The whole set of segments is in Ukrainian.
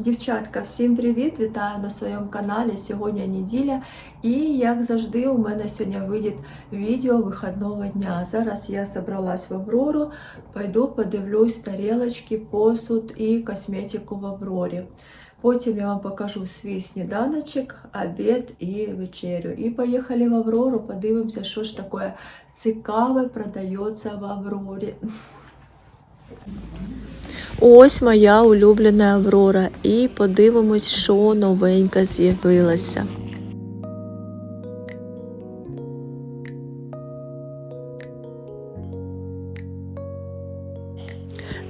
Дівчатка, всім привіт! Вітаю на своєму каналі. Сьогодні неділя. І як завжди, у мене сьогодні вийде відео вихідного дня. Зараз я зібралась в Аврору, пойду подивлюсь тарілочки, посуд і косметику в Аврорі. Потім я вам покажу свій сніданочок, обід і вечерю. І поїхали в Аврору, подивимося, що ж таке цікаве продається в Аврорі. Ось моя улюблена Аврора. І подивимось, що новеньке з'явилося.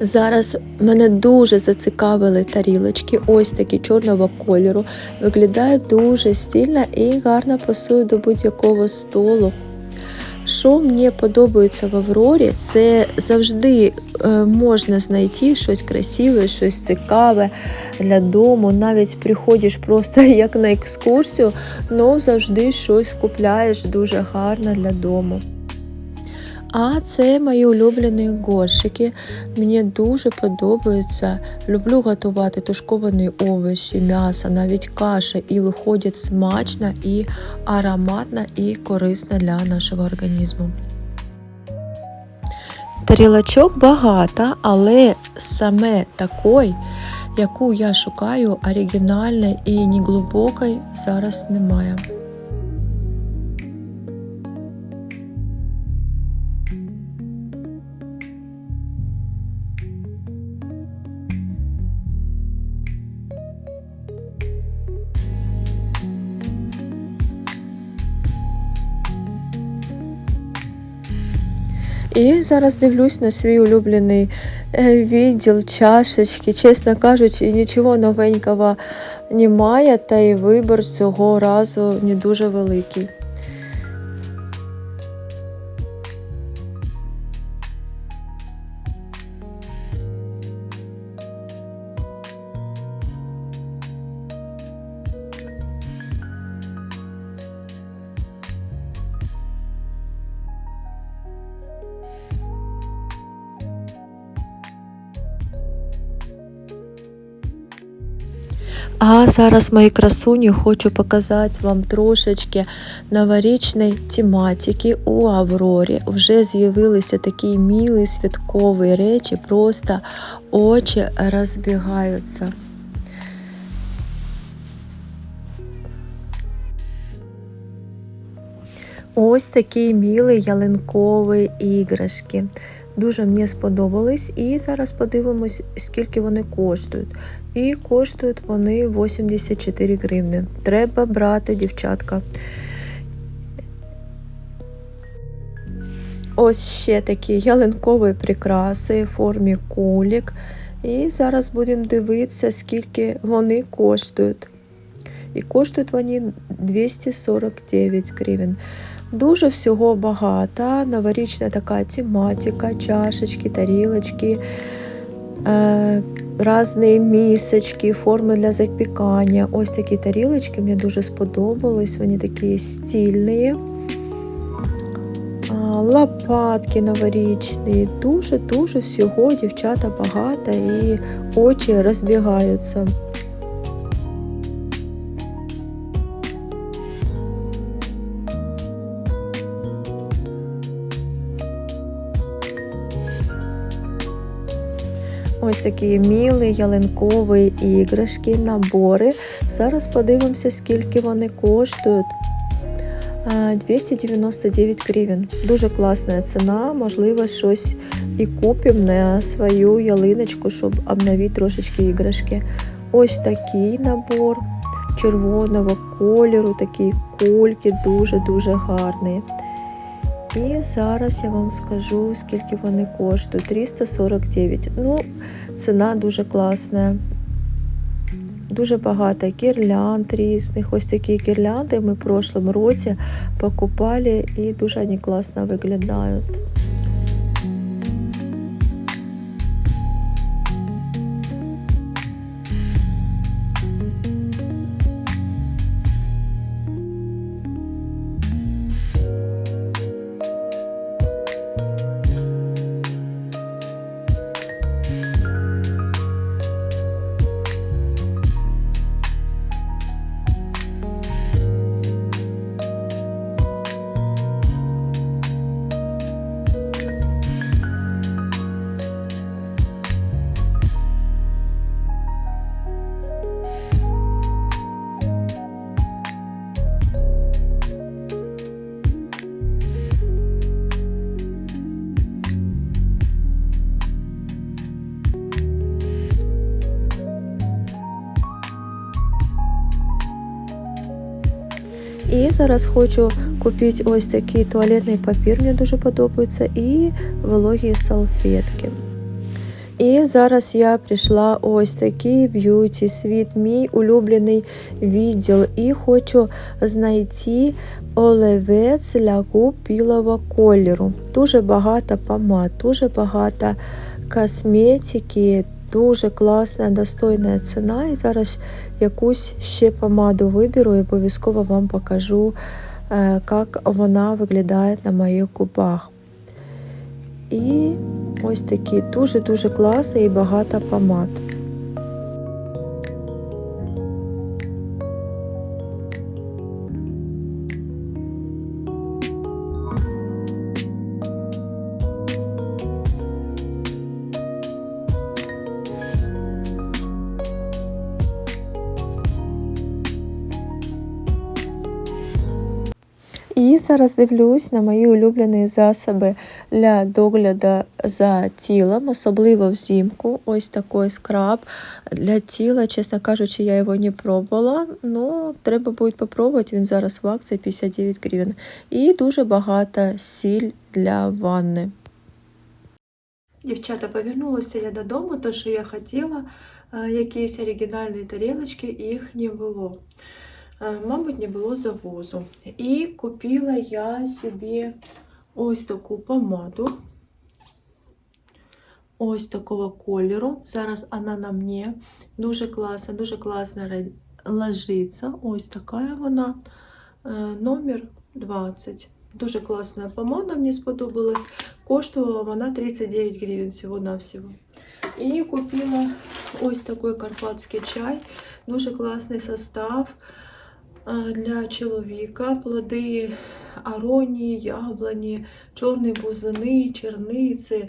Зараз мене дуже зацікавили тарілочки, ось такі чорного кольору. Виглядають дуже стильно і гарно пасують до будь-якого столу. Що мені подобається в Аврорі, це завжди е, можна знайти щось красиве, щось цікаве для дому. Навіть приходиш просто як на екскурсію, але завжди щось купляєш дуже гарно для дому. А це мої улюблені горщики. Мені дуже подобається. Люблю готувати тушковані овочі, м'ясо, навіть каша, і виходять смачно і ароматно і корисно для нашого організму. Тарілочок багато, але саме такої, яку я шукаю, оригінальної і неглибокої, зараз немає. І зараз дивлюсь на свій улюблений е, відділ, чашечки. Чесно кажучи, нічого новенького немає, та й вибір цього разу не дуже великий. А зараз, мої красуні, хочу показати вам трошечки новорічної тематики у Аврорі. Вже з'явилися такі мілі святкові речі, просто очі розбігаються. Ось такі мілі ялинкові іграшки. Дуже мені сподобались. І зараз подивимось, скільки вони коштують. І коштують вони 84 гривни. Треба брати, дівчатка. Ось ще такі ялинкові прикраси в формі кулік. І зараз будемо дивитися, скільки вони коштують. І коштують вони 249 гривень. Дуже всього багато. Новорічна така тематика, чашечки, тарілочки, е, різні місочки, форми для запікання. Ось такі тарілочки мені дуже сподобались. Вони такі стильні. Лопатки новорічні. Дуже-дуже всього дівчата багато і очі розбігаються. Такі міли, ялинкові іграшки, набори. Зараз подивимося, скільки вони коштують. 299 гривень. Дуже класна ціна, можливо, щось і купимо на свою ялиночку, щоб обновити трошечки іграшки. Ось такий набор червоного кольору, такі кульки, дуже-дуже гарні. І зараз я вам скажу, скільки вони коштують. 349. Ну, ціна дуже класна. Дуже багато гірлянд різних. Ось такі гірлянди ми в прошлому році покупали і дуже вони класно виглядають. Зараз хочу купити ось такий туалетний папір, мені дуже подобається, і вологі салфетки. І зараз я прийшла ось такий б'юті світ, мій улюблений відділ. І хочу знайти олівець для губ білого кольору. Дуже багато помад, дуже багато косметики, дуже класна, достойна ціна. І зараз якусь ще помаду виберу і обов'язково вам покажу, е, як вона виглядає на моїх губах. І ось такі дуже-дуже класний і багато помад. Зараз дивлюсь на мої улюблені засоби для догляду за тілом, особливо взимку. Ось такий скраб для тіла. Чесно кажучи, я його не пробувала. Ну, треба буде попробувати. Він зараз в акції 59 гривень. І дуже багато сіль для ванни. Дівчата, повернулася я додому, то що я хотіла, е, якісь оригінальні тарілочки, їх не було. Е, Мабуть, не було завозу. І купила я собі ось таку помаду. Ось такого кольору. Зараз вона на мені дуже класна, дуже класно ре- ложиться. Ось така вона. Е, Номер 20. Дуже класна помада, мені сподобалась. Коштувала вона 39 гривень всього-навсього. І купила ось такий карпатський чай. Дуже класний состав е, Для чоловіка. Плоди аронії, яблуні, чорні бузини, черниці,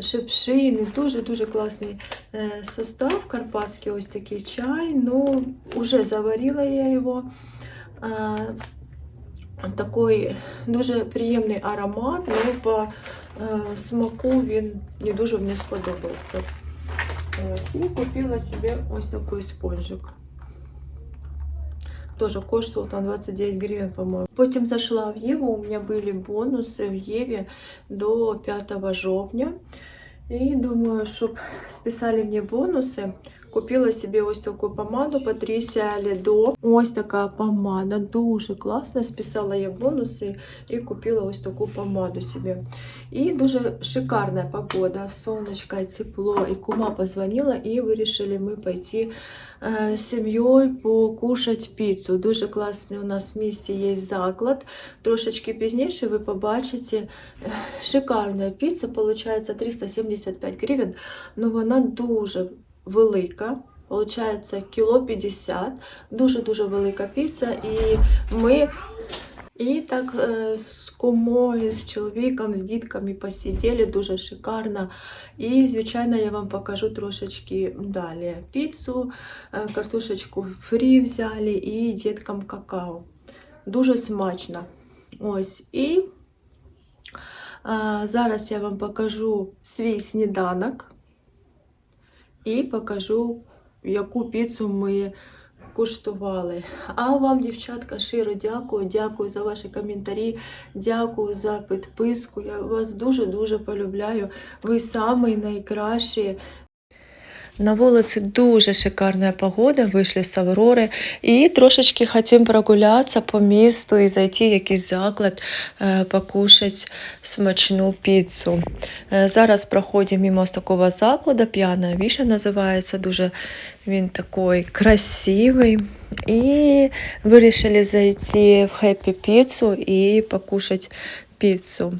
шипшини. Дуже-дуже класний е, состав. Карпатський ось такий чай. Ну, уже заварила я його. Такий дуже приємний аромат, але по е, смаку він не дуже мені сподобався. І купила собі ось такий спонжик. Тоже коштував там 29 гривень, по-моєму. Потім зайшла в Єву, у мене були бонуси в Єві до 5 жовтня. І думаю, щоб списали мені бонуси, Купила собі ось таку помаду Patricia Ledo. Ось така помада, дуже класна. Списала я бонуси і купила ось таку помаду собі. І дуже шикарна погода, сонечко, тепло. І кума позвонила, і вирішили ми пойти е, з сім'єю покушати піцу. Дуже класний у нас в місті є заклад. Трошечки пізніше ви побачите е, шикарна піца, виходить 375 гривень, але вона дуже велика. Получається кіло 50, дуже-дуже велика піца. І ми і так е, з кумою, з чоловіком, з дітками посиділи дуже шикарно. І, звичайно, я вам покажу трошечки далі піцу, е, картошечку фрі взяли і діткам какао. Дуже смачно. Ось. І а, зараз я вам покажу свій сніданок І покажу, яку піцу ми куштували. А вам, дівчатка, щиро дякую. Дякую за ваші коментарі, дякую за підписку. Я вас дуже-дуже полюбляю. Ви самі найкращі. На вулиці дуже шикарна погода, вийшли з Аврори і трошечки хотім прогулятися по місту і зайти в якийсь заклад, е, покушати смачну піцу. Е, Зараз проходимо мимо такого закладу, п'яна віша називається, дуже він такий красивий. І вирішили зайти в Happy Pizza і покушати піцу.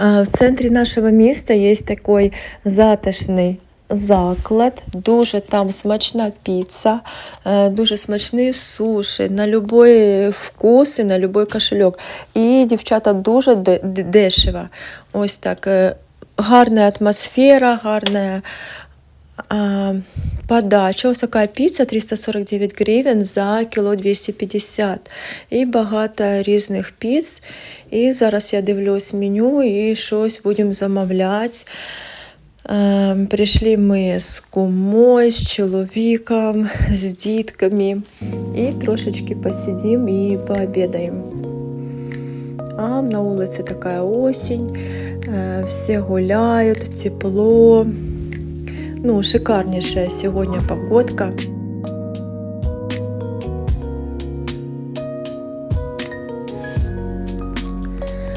В центрі нашого міста є такий затишний заклад, дуже там смачна піца, е, дуже смачні суші на будь-який вкус і на будь-який кошельок. І дівчата дуже де- де- дешево. Ось так. е, Гарна атмосфера, гарна подача. Ось така піца 349 гривень за кіло 250. І багато різних піц. І зараз я дивлюсь меню і щось будемо замовляти. Прийшли ми з кумою, з чоловіком, з дітками. І трошечки посидим і пообідаємо. А на вулиці така осінь, всі гуляють, тепло. Ну, шикарніша сьогодні погодка.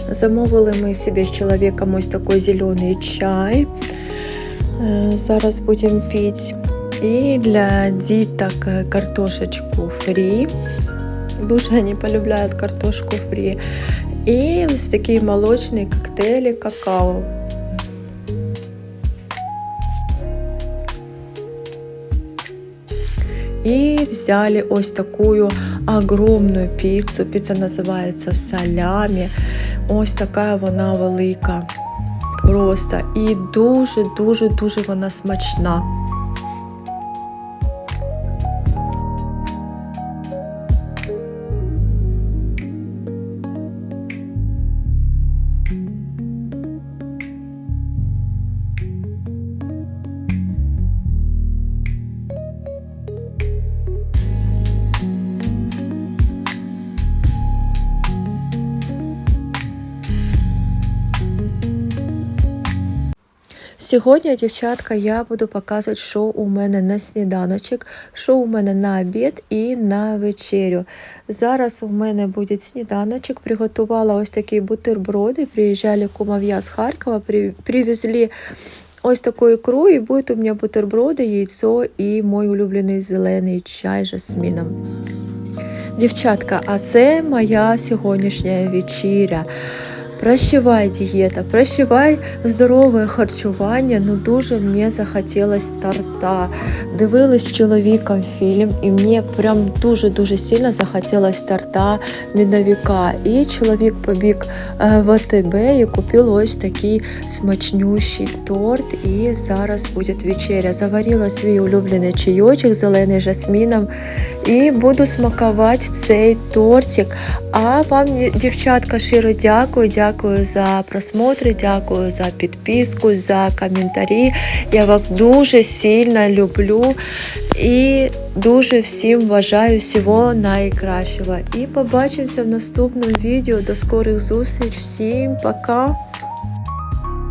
Замовили ми собі з чоловіком ось такий зелений чай. Е, Зараз будемо пити. І для діток е, картошечку фрі. Дуже вони полюбляють картошку фрі. І ось такі молочні коктейлі какао. І взяли ось таку огромну піцу. Піца називається салямі. Ось така вона велика. Просто і дуже-дуже дуже вона смачна. Сьогодні, дівчатка, я буду показувати, що у мене на сніданочок, що у мене на обід і на вечерю. Зараз у мене буде сніданочок. Приготувала ось такі бутерброди. Приїжджали кумов'я з Харкова, привезли ось таку ікру, і будуть у мене бутерброди, яйцо і мій улюблений зелений чай з жасміном. Дівчатка, а це моя сьогоднішня вечеря. Прощавай дієта, прощавай здорове харчування. Ну дуже мені захотілось торта. Дивились з чоловіком фільм, і мені прям дуже-дуже сильно захотілось торта медовика. І чоловік побіг е, в АТБ і купив ось такий смачнющий торт. І зараз буде вечеря. Заварила свій улюблений чайочок зелений жасміном. І буду смакувати цей тортик. А вам, дівчатка, щиро дякую. Дякую за просмотри, дякую за підписку, за коментарі. Я вас дуже сильно люблю і дуже всім бажаю всього найкращого. І побачимося в наступному відео. До скорих зустріч. Всім пока!